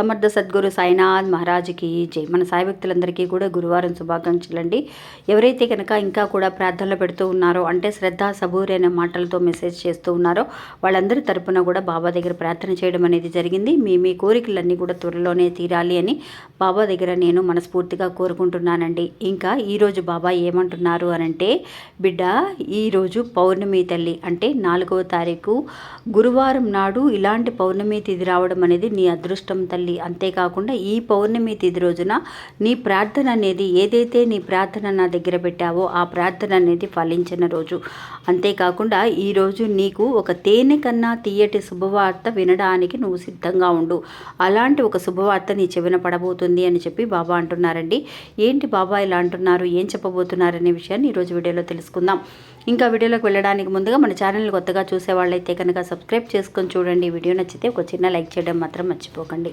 సమర్థ సద్గురు సాయినాథ్ మహారాజుకి జై. మన సాయి భక్తులందరికీ కూడా గురువారం శుభాకాంక్షలండి. ఎవరైతే కనుక ఇంకా కూడా ప్రార్థనలు పెడుతూ ఉన్నారో అంటే శ్రద్ధ సబూరైన మాటలతో మెసేజ్ చేస్తూ ఉన్నారో వాళ్ళందరి తరపున కూడా బాబా దగ్గర ప్రార్థన చేయడం అనేది జరిగింది. మీ మీ కోరికలన్నీ కూడా త్వరలోనే తీరాలి అని బాబా దగ్గర నేను మనస్ఫూర్తిగా కోరుకుంటున్నానండి. ఇంకా ఈరోజు బాబా ఏమంటున్నారు అనంటే బిడ్డ ఈరోజు పౌర్ణమి తల్లి అంటే నాలుగవ తారీఖు గురువారం నాడు ఇలాంటి పౌర్ణమి తిది రావడం అనేది నీ అదృష్టం తల్లి. అంతేకాకుండా ఈ పౌర్ణమి తిథి రోజున నీ ప్రార్థన అనేది ఏదైతే నీ ప్రార్థన నా దగ్గర పెట్టావో ఆ ప్రార్థన అనేది ఫలించిన రోజు. అంతేకాకుండా ఈరోజు నీకు ఒక తేనె కన్నా తీయటి శుభవార్త వినడానికి నువ్వు సిద్ధంగా ఉండు. అలాంటి ఒక శుభవార్త నీ చెవిన పడబోతుంది అని చెప్పి బాబా అంటున్నారండి. ఏంటి బాబా ఇలా అంటున్నారు? ఏం చెప్పబోతున్నారనే విషయాన్ని ఈరోజు వీడియోలో తెలుసుకుందాం. ఇంకా వీడియోలోకి వెళ్ళడానికి ముందుగా మన ఛానల్ కొత్తగా చూసే వాళ్ళైతే కనుక సబ్స్క్రైబ్ చేసుకొని చూడండి. వీడియో నచ్చితే ఒక చిన్న లైక్ చేయడం మాత్రం మర్చిపోకండి.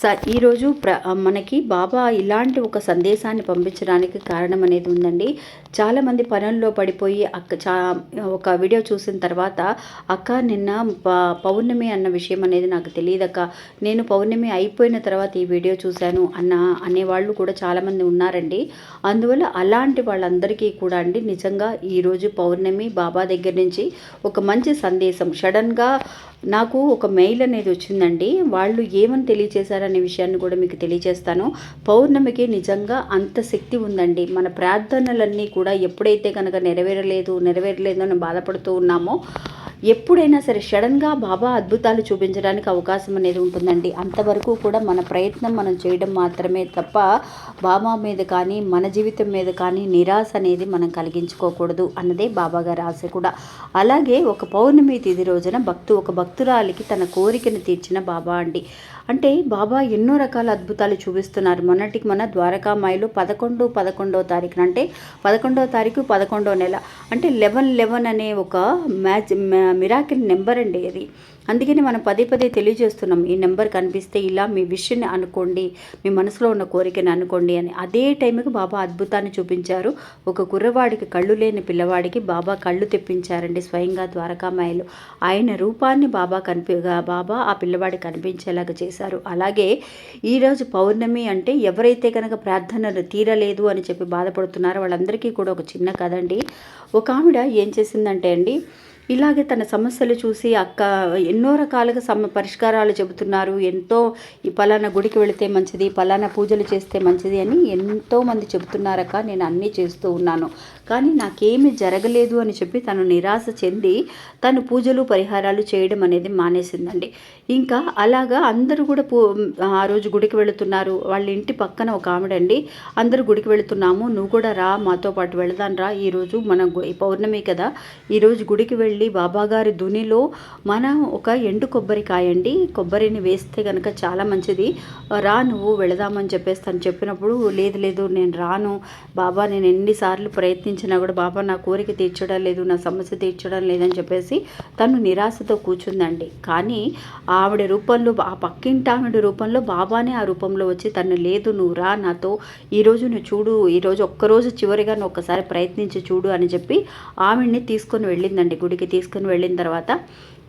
స ఈరోజు ప్ర మనకి బాబా ఇలాంటి ఒక సందేశాన్ని పంపించడానికి కారణం అనేది ఉందండి. చాలామంది పనుల్లో పడిపోయి అక్క చా ఒక వీడియో చూసిన తర్వాత అక్క నిన్న ప పౌర్ణమి అన్న విషయం అనేది నాకు తెలియదక్క. నేను పౌర్ణమి అయిపోయిన తర్వాత ఈ వీడియో చూశాను అన్న అనేవాళ్ళు కూడా చాలామంది ఉన్నారండి. అందువల్ల అలాంటి వాళ్ళందరికీ కూడా అండి నిజంగా ఈరోజు పౌర్ణమి బాబా దగ్గర నుంచి ఒక మంచి సందేశం సడన్గా నాకు ఒక మెయిల్ అనేది వచ్చిందండి. వాళ్ళు ఏమని అనే విషయాన్ని కూడా మీకు తెలియజేస్తాను. పౌర్ణమికి నిజంగా అంత శక్తి ఉందండి. మన ప్రార్థనలన్నీ కూడా ఎప్పుడైతే కనుక నెరవేరలేదు నెరవేరలేదు అని బాధపడుతూ ఉన్నామో ఎప్పుడైనా సరే సడన్గా బాబా అద్భుతాలు చూపించడానికి అవకాశం అనేది ఉంటుందండి. అంతవరకు కూడా మన ప్రయత్నం మనం చేయడం మాత్రమే తప్ప బాబా మీద కానీ మన జీవితం మీద కానీ నిరాశ అనేది మనం కలిగించుకోకూడదు అన్నదే బాబా గారి ఆశ కూడా. అలాగే ఒక పౌర్ణమి తిథి రోజున భక్తు ఒక భక్తురాలికి తన కోరికను తీర్చిన బాబా అండి. అంటే బాబా ఎన్నో రకాల అద్భుతాలు చూపిస్తున్నారు. మొన్నటికి మన ద్వారకామాయిలు పదకొండు పదకొండవ తారీఖున అంటే పదకొండవ తారీఖు పదకొండో నెల. అంటే లెవెన్ లెవెన్ అనే ఒక మ్యాచ్ మిరాకిల్ నెంబర్ అండి అది అందుకని మనం పదే పదే తెలియజేస్తున్నాం ఈ నెంబర్ కనిపిస్తే ఇలా మీ విషయాన్ని అనుకోండి మీ మనసులో ఉన్న కోరికని అనుకోండి అని. అదే టైంకి బాబా అద్భుతాన్ని చూపించారు. ఒక కుర్రవాడికి కళ్ళు లేని పిల్లవాడికి బాబా కళ్ళు తెప్పించారండి స్వయంగా ద్వారకామాయలు. ఆయన రూపాన్ని బాబా కనిపి బాబా ఆ పిల్లవాడికి కనిపించేలాగా చేశారు. అలాగే ఈరోజు పౌర్ణమి అంటే ఎవరైతే కనుక ప్రార్థనలు తీరలేదు అని చెప్పి బాధపడుతున్నారో వాళ్ళందరికీ కూడా ఒక చిన్న కథ అండి. ఒక ఆవిడ ఏం చేసిందంటే అండి ఇలాగే తన సమస్యలు చూసి అక్క ఎన్నో రకాలుగా సమ పరిష్కారాలు చెబుతున్నారు. ఎంతో ఈ పలానా గుడికి వెళితే మంచిది పలానా పూజలు చేస్తే మంచిది అని ఎంతోమంది చెబుతున్నారక్క. నేను అన్నీ చేస్తూ ఉన్నాను. కానీ నాకేమీ జరగలేదు అని చెప్పి తను నిరాశ చెంది తను పూజలు పరిహారాలు చేయడం అనేది మానేసిందండి. ఇంకా అలాగా అందరూ కూడా పూ ఆ రోజు గుడికి వెళుతున్నారు. వాళ్ళ ఇంటి పక్కన ఒక ఆవిడండి అందరూ గుడికి వెళుతున్నాము. నువ్వు కూడా రా మాతో పాటు వెళదాం రా. ఈరోజు మన పౌర్ణమి కదా. ఈరోజు గుడికి వెళ్ళి వెళ్ళి బాబాగారి దునిలో మనం ఒక ఎండు కొబ్బరికాయ అండి కొబ్బరిని వేస్తే కనుక చాలా మంచిది. రా నువ్వు వెళదామని చెప్పేసి తను చెప్పినప్పుడు లేదు లేదు నేను రాను. బాబా నేను ఎన్నిసార్లు ప్రయత్నించినా కూడా బాబా నా కోరిక తీర్చడం లేదు నా సమస్య తీర్చడం లేదని చెప్పేసి తను నిరాశతో కూర్చుందండి. కానీ ఆవిడ రూపంలో ఆ పక్కింటి ఆవిడ రూపంలో బాబానే ఆ రూపంలో వచ్చి తను లేదు నువ్వు రా నాతో. ఈరోజు నువ్వు చూడు ఈరోజు ఒక్కరోజు చివరిగా నువ్వు ఒకసారి ప్రయత్నించి చూడు అని చెప్పి ఆవిడ్ని తీసుకొని వెళ్ళిందండి గుడికి తీసుకుని వెళ్ళిన తర్వాత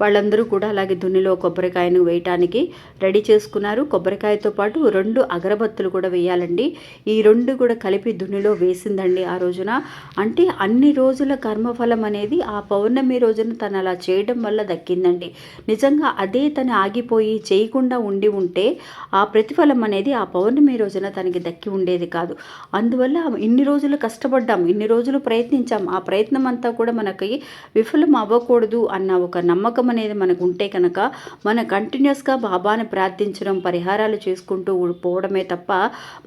వాళ్ళందరూ కూడా అలాగే దున్నిలో కొబ్బరికాయను వేయటానికి రెడీ చేసుకున్నారు. కొబ్బరికాయతో పాటు రెండు అగరబత్తులు కూడా వేయాలండి. ఈ రెండు కూడా కలిపి దున్నిలో వేసిందండి ఆ రోజున. అంటే అన్ని రోజుల కర్మఫలం అనేది ఆ పౌర్ణమి రోజున తను అలా చేయడం వల్ల దక్కిందండి. నిజంగా అదే తను ఆగిపోయి చేయకుండా ఉండి ఉంటే ఆ ప్రతిఫలం అనేది ఆ పౌర్ణమి రోజున తనకి దక్కి ఉండేది కాదు. అందువల్ల ఇన్ని రోజులు కష్టపడ్డాం ఇన్ని రోజులు ప్రయత్నించాం. ఆ ప్రయత్నం అంతా కూడా మనకి విఫలం అవ్వకూడదు అన్న ఒక నమ్మకం అనేది మనకు ఉంటే కనుక మన కంటిన్యూస్గా బాబాని ప్రార్థించడం పరిహారాలు చేసుకుంటూ పోవడమే తప్ప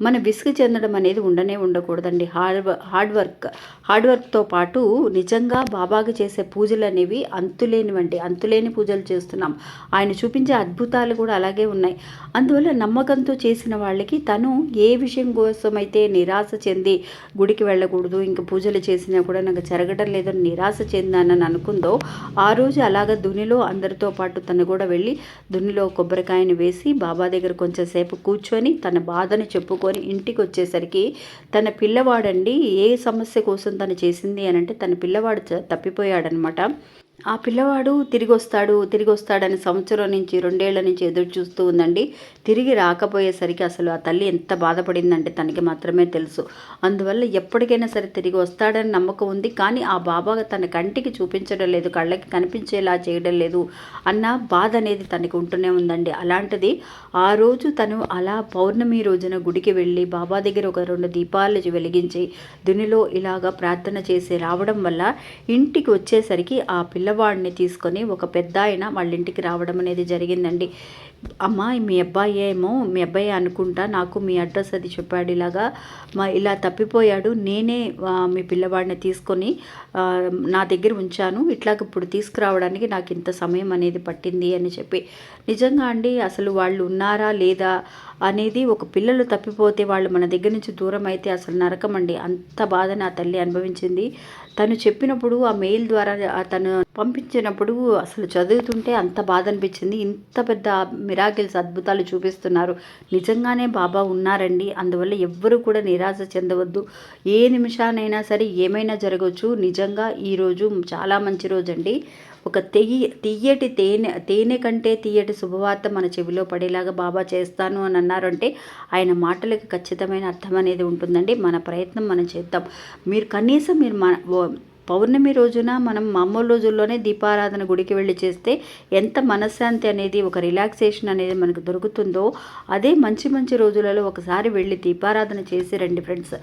మన విసుగు చెందడం అనేది ఉండనే ఉండకూడదండి. హార్డ్ హార్డ్ వర్క్ హార్డ్ వర్క్తో పాటు నిజంగా బాబాకి చేసే పూజలు అనేవి అంతులేనివంటి అంతులేని పూజలు చేస్తున్నాం. ఆయన చూపించే అద్భుతాలు కూడా అలాగే ఉన్నాయి. అందువల్ల నమ్మకంతో చేసిన వాళ్ళకి తను ఏ విషయం కోసమైతే నిరాశ చెంది గుడికి వెళ్ళకూడదు ఇంకా పూజలు చేసినా కూడా నాకు జరగడం లేదని నిరాశ చెందానని అనుకుందో ఆ రోజు అలాగ దునిలో అందరితో పాటు తను కూడా వెళ్ళి దున్నిలో కొబ్బరికాయని వేసి బాబా దగ్గర కొంచెం సేపు కూర్చొని తన బాధను చెప్పుకొని ఇంటికి వచ్చేసరికి తన పిల్లవాడండి ఏ సమస్య కోసం తను చేసింది అని అంటే తన పిల్లవాడు తప్పిపోయాడనమాట ఆ పిల్లవాడు తిరిగి వస్తాడు తిరిగి వస్తాడని సంవత్సరం నుంచి రెండేళ్ళ నుంచి ఎదురు చూస్తూ ఉందండి. తిరిగి రాకపోయేసరికి అసలు ఆ తల్లి ఎంత బాధపడిందంటే తనకి మాత్రమే తెలుసు. అందువల్ల ఎప్పటికైనా సరే తిరిగి వస్తాడని నమ్మకం ఉంది. కానీ ఆ బాబా తన కంటికి చూపించడం లేదు కళ్ళకి కనిపించేలా చేయడం లేదు అన్న బాధ అనేది తనకి ఉంటూనే ఉందండి. అలాంటిది ఆ రోజు తను అలా పౌర్ణమి రోజున గుడికి వెళ్ళి బాబా దగ్గర ఒక రెండు దీపాలు వెలిగించి దునిలో ఇలాగా ప్రార్థన చేసి రావడం వల్ల ఇంటికి వచ్చేసరికి ఆ పిల్ల పిల్లవాడిని తీసుకొని ఒక పెద్ద ఆయన వాళ్ళ ఇంటికి రావడం అనేది జరిగిందండి. అమ్మ మీ అబ్బాయి ఏమో మీ అబ్బాయి అనుకుంటా నాకు మీ అడ్రస్ అది చెప్పాడు ఇలాగా మా ఇలా తప్పిపోయాడు నేనే మీ పిల్లవాడిని తీసుకొని నా దగ్గర ఉంచాను ఇట్లాగ ఇప్పుడు తీసుకురావడానికి నాకు ఇంత సమయం అనేది పట్టింది అని చెప్పి. నిజంగా అండి అసలు వాళ్ళు ఉన్నారా లేదా అనేది ఒక పిల్లలు తప్పిపోతే వాళ్ళు మన దగ్గర నుంచి దూరం అయితే అసలు నరకం అండి. అంత బాధని ఆ తల్లి అనుభవించింది. తను చెప్పినప్పుడు ఆ మెయిల్ ద్వారా తను పంపించినప్పుడు అసలు చదువుతుంటే అంత బాధ అనిపించింది. ఇంత పెద్ద మిరాకిల్స్ అద్భుతాలు చూపిస్తున్నారు. నిజంగానే బాబా ఉన్నారండి. అందువల్ల ఎవ్వరూ కూడా నిరాశ చెందవద్దు. ఏ నిమిషానైనా సరే ఏమైనా జరగవచ్చు నిజంగా ఈరోజు చాలా మంచి రోజు అండి ఒక తెయ్యి తీయటి తేనె తేనె కంటే తీయటి శుభవార్త మన చెవిలో పడేలాగా బాబా చేస్తాను అని అన్నారంటే ఆయన మాటలకు ఖచ్చితమైన అర్థం అనేది ఉంటుందండి. మన ప్రయత్నం మనం చేద్దాం. మీరు కనీసం మీరు మన పౌర్ణమి రోజున మనం మామూలు రోజుల్లోనే దీపారాధన గుడికి వెళ్ళి చేస్తే ఎంత మనశ్శాంతి అనేది ఒక రిలాక్సేషన్ అనేది మనకు దొరుకుతుందో అదే మంచి మంచి రోజులలో ఒకసారి వెళ్ళి దీపారాధన చేసి రండి ఫ్రెండ్స్.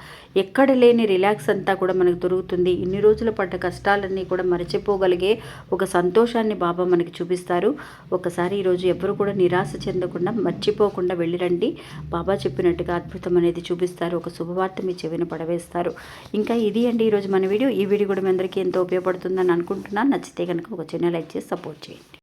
ఎక్కడ లేని రిలాక్స్ అంతా కూడా మనకు దొరుకుతుంది. ఇన్ని రోజులు పడ్డ కష్టాలన్నీ కూడా మరచిపోగలిగే ఒక సంతోషాన్ని బాబా మనకి చూపిస్తారు. ఒకసారి ఈరోజు ఎవరు కూడా నిరాశ చెందకుండా మర్చిపోకుండా వెళ్ళిరండి బాబా చెప్పినట్టుగా అద్భుతం అనేది చూపిస్తారు. ఒక శుభవార్త మీ చెవిన పడవేస్తారు. ఇంకా ఇది అండి ఈరోజు మన వీడియో. ఈ వీడియో కూడా అందరికీ ఎంతో ఉపయోగపడుతుందని అనుకుంటున్నాను. నచ్చితే కనుక ఒక చిన్న లైక్ చేసి సపోర్ట్ చేయండి.